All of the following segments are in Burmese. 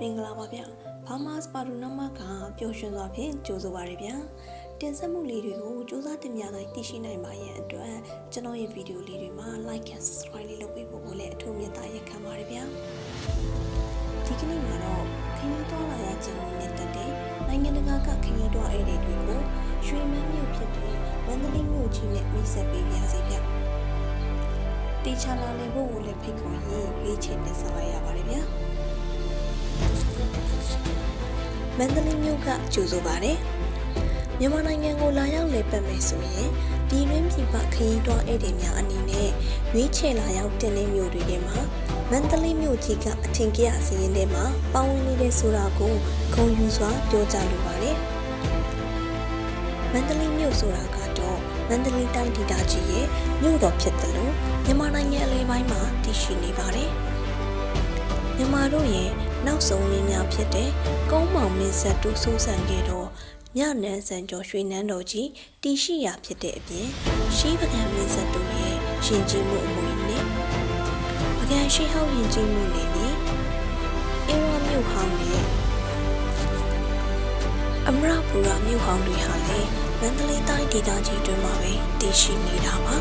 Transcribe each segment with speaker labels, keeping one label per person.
Speaker 1: မင်္ဂလာပါဗျဘာမာစပါဒူနမကပျော်ရွှင်စွာဖြင့်ကြိုဆိုပါရဗျတင်ဆက်မှုလေးတွေကိုစူးစမ်းတင်ပြနိုင်သိရှိနိုင်ပါရန်အတွက်ကျွန်တော်ရဲ့ဗီဒီယိုလေးတွေမှာ like and subscribe လေးလုပ်ပေးဖို့ကိုလည်းအထူးမြတ်တာရက်ခံပါရဗျဒီကနေ့မှာတော့ခရီးသွားလာရခြင်းနဲ့တက်တဲ့နိုင်ငံတကာကခရီးသွားဧည့်သည်တွေကိုရွှေမန်းမြို့ဖြစ်တဲ့မန္တလေးမြို့ကြီးနဲ့မိတ်ဆက်ပေးပါစီဗျတေချာလာလည်ဖို့ကိုလည်းဖိတ်ခေါ်ရင်ရွေးချယ်တင်ဆက်လိုက်ရပါတယ်ဗျာ မန္တလေးမြို့ကကြိုဆိုပါတယ်။မြန်မာနိုင်ငံကိုလာရောက်လည်ပတ်မယ်ဆိုရင်ပြည်တွင်းပြည်ပခရီးသွားဧည့်သည်များအနေနဲ့ရွေးချယ်လာရောက်တင်တဲ့မြို့တွေထဲမှာမန္တလေးမြို့ကြီးကအထင်ကြီးအစည်းအဝေးထဲမှာပါဝင်နေတဲ့ဆိုတာကိုဂုဏ်ယူစွာပြောကြားလိုပါတယ်။မန္တလေးမြို့ဆိုတာကတော့မန္တလေးတိုင်းဒေသကြီးရဲ့မြို့တော်ဖြစ်တယ်လို့မြန်မာနိုင်ငံအလဲပိုင်းမှာတည်ရှိနေပါတယ်။မြန်မာတို့ရဲ့ နောက်ဆုံးလေးများဖြစ်တဲ့ကုန်းမောင်မင်းဆက်တူဆိုးဆန်ခဲ့တော့ညနန်းစံကျော်ရွှေနန်းတော်ကြီးတီရှိရာဖြစ်တဲ့အပြင်ရှိပကံမင်းဆက်တူရဲ့ရှင်ကြီးမှုအမွေနဲ့ပကံရှိဟောင်းရင်ကြီးမှုနဲ့လေအင်းဝမြို့ဟောင်းနဲ့အမရပူရာမြို့ဟောင်းတွေဟာလေမန္တလေးတိုင်းဒေသကြီးတွင်မှာပဲတည်ရှိနေတာပါ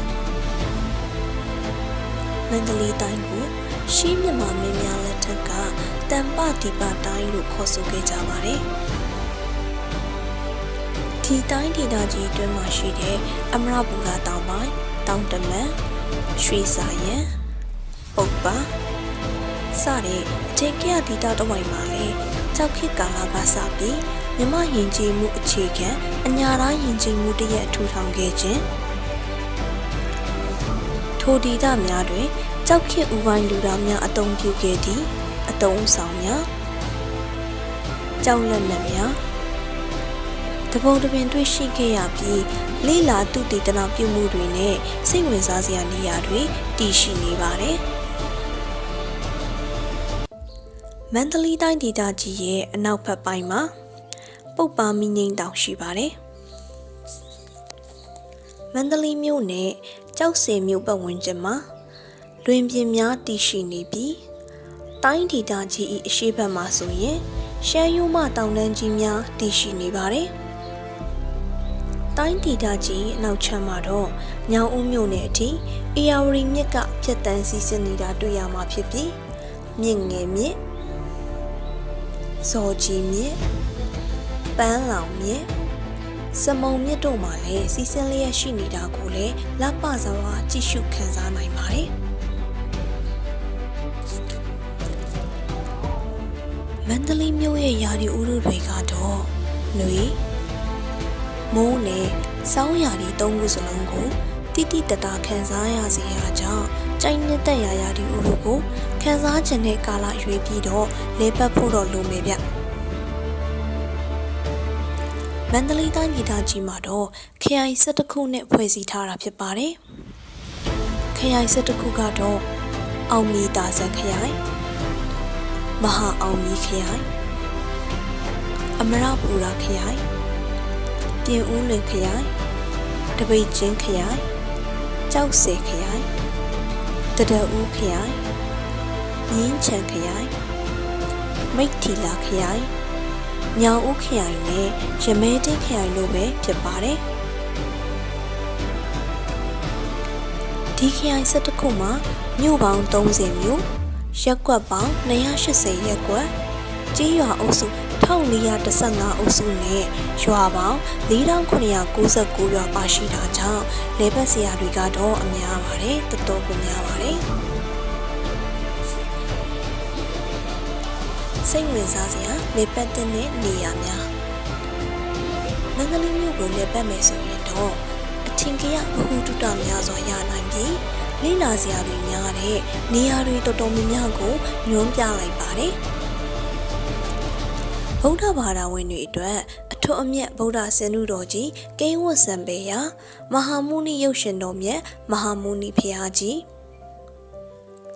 Speaker 1: မန္တလေးတိုင်းကို ရှေးမြန်မာမင်းများလက်ထက်ကတန်ပဒီပတိုင်းလို့ခေါ်ဆိုခဲ့ကြပါတယ်။ဒီတိုင်းဒေသကြီးအတွင်းမှာရှိတဲ့အမရပူရာတောင်ပိုင်းတောင်တမန်ရွှေစာရန်ပုပ္ပါစတဲ့အထက်ကရဒေသတစ်ဝိုက်မှာလေကြောက်ခေတ်ကာလကစပြီးမြမယဉ်ကျေးမှုအခြေခံအညာသားယဉ်ကျေးမှုတရက်ထူထောင်ခဲ့ခြင်းထိုဒေသများတွင် ကြောက်ခေတ်ဥပိုင်းလူသားများအုံပြုခဲ့သည့်အတုံးဆောင်များကြောက်လက်နက်များတပုံတပင်တွေ့ရှိခဲ့ရပြီးလိလာသူတည်တနာပြုမှုတွေနဲ့စိတ်ဝင်စားစရာနေရာတွေတည်ရှိနေပါတယ်မန္တလေးတိုင်းဒေသကြီးရဲ့အနောက်ဘက်ပိုင်းမှာပုပ်ပါမီငိမ့်တောင်ရှိပါတယ်မန္တလေးမြို့နဲ့ကြောက်စင်မြို့ပတ်ဝန်းကျင်မှာ လွင်ပြင်များတည်ရှိနေပြီးတိုင်းဒေသကြီး၏အရှိတ်ဘက်မှာဆိုရင်ရှမ်းရိုးမတောင်တန်းကြီးများတည်ရှိနေပါတယ်။တိုင်းဒေသကြီးအနောက်ချမ်းမှာတော့ညောင်ဦးမြို့နယ်အထိအေယာဝတီမြစ်ကဖြတ်တန်းစီးဆင်းနေတာတွေ့ရမှာဖြစ်ပြီးမြင့်ငယ်မြစ်ဇော်ကြီးမြစ်ပန်းလောင်မြစ်စမုံမြစ်တို့မှာလည်းစီးဆင်းလျက်ရှိနေတာကိုလည်းလပစွာကြည့်ရှုခန်းစားနိုင်ပါတယ်။ မန္တလေးမြို့ရဲ့ယာဒီဥရုတွေကတော့ຫນွေမိုးနဲ့စောင်းယာဒီသုံးခုစလုံးကိုတိတိတတာခန်းစားရစေရကြောင်းကြိုက်နှစ်သက်ရာယာဒီဥရုကိုခန်းစားခြင်းတဲ့ကာလရွေးပြီးတော့လေပတ်ဖို့တော့လိုမယ်ဗျမန္တလေးတိုင်းဒေသကြီးမှာတော့ခရိုင်၁၁ခုနဲ့ဖွဲ့စည်းထားတာဖြစ်ပါတယ်ခရိုင်၁၁ခုကတော့အောင်မီတာဇက်ခရိုင် မဟာအောင်မီခရိုင်အမရပူရာခရိုင်ပြင်ဦးလွင်ခရိုင်တပိတ်ချင်းခရိုင်ကြောက်စဲခရိုင်တဒဦးခရိုင်မြင်းချံခရိုင်မိတ်ထီလာခရိုင်ညောင်ဦးခရိုင်နဲ့ရမဲတင်းခရိုင်တို့ပဲဖြစ်ပါတယ်ဒီခရိုင်၁၁ခုမှာမြို့ပေါင်း30မြို့ ရက်ကွက်ပေါင်း280ရက်ကွက်ကြီးရွာအုပ်စု1415အုပ်စုနဲ့ရွာပေါင်း4999ရွာပါရှိတာကြောင့်လေပတ်စရာတွေကတော့အများပါတယ်တော်တော်ကိုများပါတယ်စိတ်ဝင်စားစရာလေပတ်တဲ့နေရာများမန္တလေးမြို့ကိုလေပတ်မယ်ဆိုရင်တော့အထင်ကြီးအဟုတုတများစွာရနိုင်ပြီး လိလာစရာတွေများတဲ့နေရာတွေတော်တော်များများကိုညွှန်းပြလိုက်ပါတယ်။ဗုဒ္ဓဘာသာဝင်တွေအတွက်အထွတ်အမြတ်ဗုဒ္ဓဆင်နုတော်ကြီးကိန်းဝတ်စံပေရာမဟာမုနိရုပ်ရှင်တော်မြတ်မဟာမုနိဖျားကြီး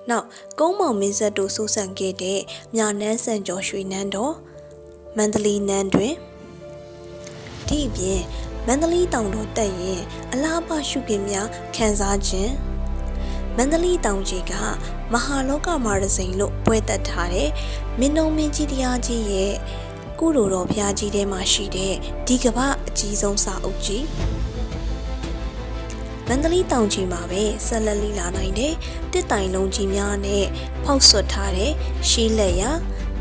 Speaker 1: နောက်ကုန်းမောင်မင်းဆက်တို့စိုးစံခဲ့တဲ့မြနန်းစံကျော်ရွှေနန်းတော်မန္တလေးနန်းတွင်ဒီအပြင်မန္တလေးတောင်တော်တက်ရင်အလားပါရှုပင်များခန်းစားခြင်း မမန္တလေးတောင်ကြီးကမဟာလောကမာရစိန်လို့ပွဲသက်ထားတဲ့မင်းတော်မင်းကြီးတရားကြီးရဲ့ကုလိုတော်ဘုရားကြီးထဲမှာရှိတဲ့ဒီကမ္ဘာအကြီးဆုံးစာအုပ်ကြီးမန္တလေးတောင်ကြီးမှာပဲဆက်လက်လီလာနိုင်တဲ့တစ်တိုင်လုံးကြီးများနဲ့ဖောက်ဆွတ်ထားတဲ့ရှီးလက်ရ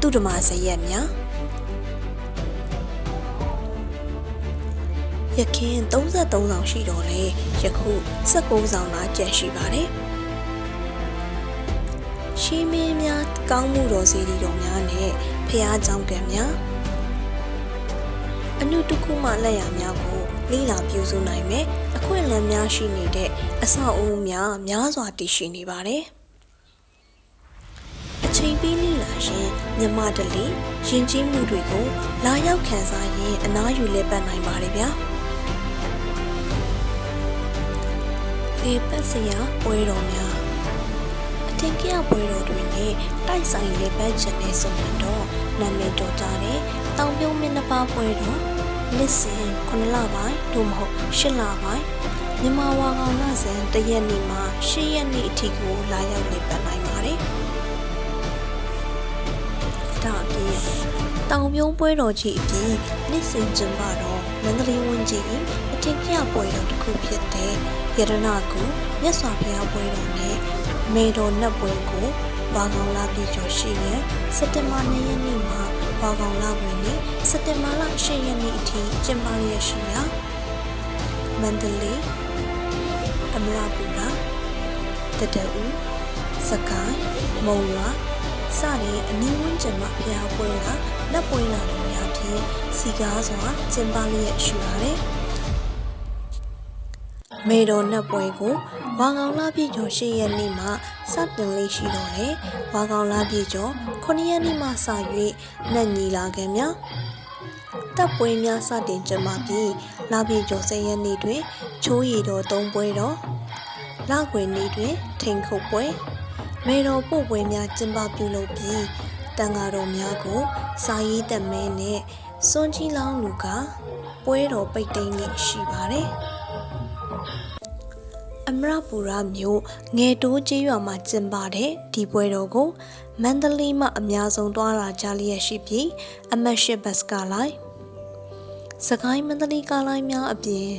Speaker 1: သူဓမ္မဇရက်များရခင်33ဆောင်ရှိတော့လေယခု19ဆောင်သာကျန်ရှိပါတယ် ရှီးမင်းများကောင်းမှုတော်စီတီတော်များနဲ့ဖះเจ้าကံများအနုတခုမှလက်ရများကိုလိလာပြုစုနိုင်မယ်အခွင့်အလမ်းများရှိနေတဲ့အဆောက်အဦများများစွာတည်ရှိနေပါတယ်အချိန်ပေးလိလာရင်မြမတလီရင်ကျေးမှုတွေကိုလာရောက်ခံစားရင်အနားယူလက်ပတ်နိုင်ပါတယ်ဗျာလေပတ်စရာပွဲတော်များ အထင်ကြီးပွဲတော်တွေနဲ့တိုက်ဆိုင်လေပတ်ချက်နဲ့ဆိုရင်တော့နာမည်တော်ကြတဲ့တောင်ပြုံးမင်းနှစ်ပါးပွဲတော်နှစ်စဉ်9လပိုင်းတို့မဟုတ်10လပိုင်းမြန်မာဝါကောင်လဆန်တရက်နေ့မှ10ရက်နေ့အထိကိုလာရောက်လေပတ်နိုင်ပါတယ်။ဒါအပြင်တောင်ပြုံးပွဲတော်ကြီးအပြင်နှစ်စဉ်ကျင်းပတော့မန္တလေးဝန်းကြီးအထင်ကြီးပွဲတော်တစ်ခုဖြစ်တဲ့ရတနာကူမြတ်စွာဘုရားပွဲတော်နဲ့ မေတော်နတ်ပွဲကိုဝါကောင်လာပြည်ကျော်ရှိရဲ့စက်တင်ဘာ၂ရက်နေ့မှာဝါကောင်လာဝင်နေစက်တင်ဘာလ၈ရက်နေ့အထိကျင်းပရရှိရာမန္တလေးအမရပူရာတတအူစကိုင်းမုံရွာစတဲ့အနည်းဝန်းကျင်မှာဖျားပွဲလာလက်ပွဲလာတွေများဖြင့်စီကားစွာကျင်းပလျက်ရှိပါတယ်မေတော်နတ်ပွဲကို ဝါကောင်လာပြည်ကျော်၈ရက်နေ့မှစတင်လေးရှိတော့တယ်။ဝါကောင်လာပြည်ကျော်9ရက်နေ့မှစ၍နတ်ညီလာခံများတပ်ပွဲများစတင်ကျင်းပပြီးလာပြည်ကျော်10ရက်နေ့တွင် ချိုးရီတော်၃ပွဲတော်လာခွေနေ့တွင် ထိန်ခုတ်ပွဲမေတော်ပို့ပွဲများကျင်းပပြုလုပ်ပြီးတန်ဃာတော်များကို စာရေးသက်မဲနဲ့စွန်ကြီးလောင်းလူကပွဲတော်ပိတ်သိမ်းနေရှိပါတယ်။ အမရပူရမြို့ငယ်တိုးကျေးရွာမှာကျင်းပတဲ့ဒီပွဲတော်ကိုမန္တလေးမှအများဆုံးတွာလာကြလျက်ရှိပြီးအမတ်ရှိဘတ်စကားလိုက်စကိုင်းမန္တလေးကားလိုင်းများအပြင်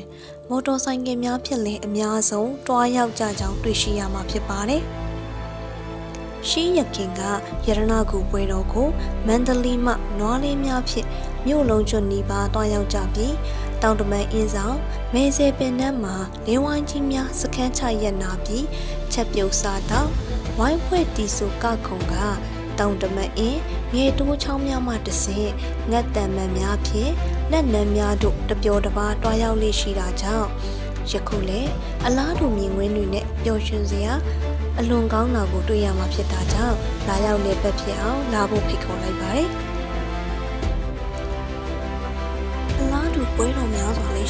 Speaker 1: မော်တော်ဆိုင်ကယ်များဖြင့်လည်းအများဆုံးတွားရောက်ကြကြောင်းတွေ့ရှိရမှာဖြစ်ပါတယ်။ရှိရခင်ကရတနာကူပွဲတော်ကိုမန္တလေးမှနွားလေးများဖြင့်မြို့လုံးကျွနီးပါတွားရောက်ကြပြီး တောင်တမန်အင်းဆောင်မဲဆဲပင်နှမ်းမှာလင်းဝိုင်းကြီးများစခန်းချရက်နာပြီးချက်ပြုတ်စားတော့ဝိုင်းဖွဲ့တီဆူကခုံကတောင်တမန်အင်းမြေတိုးချောင်းများမှတဆင့်ငတ်တံမန်များဖြင့်လက်နံများတို့တပျော်တပါတွားရောက်လေရှိတာကြောင့်ယခုလေအလားတူမြင်ကွင်းတွေနဲ့ပျော်ရွှင်စရာအလွန်ကောင်းတာကိုတွေ့ရမှာဖြစ်တာကြောင့်လာရောက်နေပဲဖြစ်အောင်လာဖို့ဖိတ်ခေါ်လိုက်ပါတယ်။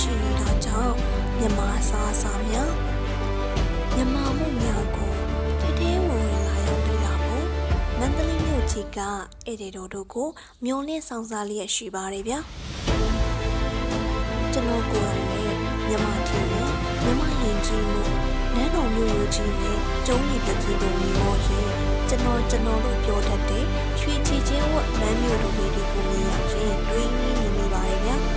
Speaker 1: ရှိနေတာကြောင့်မြမအစားအစာများမြမမှုများကိုတထဲဝင်ဝင်လာရောက်လေ့လာဖို့မန္တလေးမြို့ကြီးကဧည့်သည်တော်တို့ကိုမျောလင့်ဆောင်စားလျက်ရှိပါတယ်ဗျာကျွန်တော်ကိုယ်တိုင်လည်းမြမကြီးနဲ့မြမရင်ကြီးမှုနန်းတော်မြို့ရိုးကြီးနဲ့ကျုံးရည်ပကြီးတို့မြင်လို့ရင်ကျွန်တော်ကျွန်တော်တို့ပြောတတ်တဲ့ရွှေချီချင်းဝတ်မန်းမြို့တို့လေးတွေကိုမြင်ရရင်တွေးရင်းနေမိပါတယ်ဗျာနေ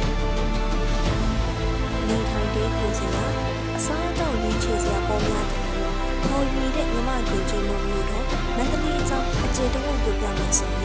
Speaker 1: ထိုင်တဲ့ကိုစရာအစားအသောက်ရည်ချစရာပေါ်များတယ်လို့ပေါ်ရည်တဲ့မြမရင်ကြီးမှုမျိုးတော့မန္တလေးအကြောင်းအခြေတဝတ်ပြပြမယ်ဆိုရင်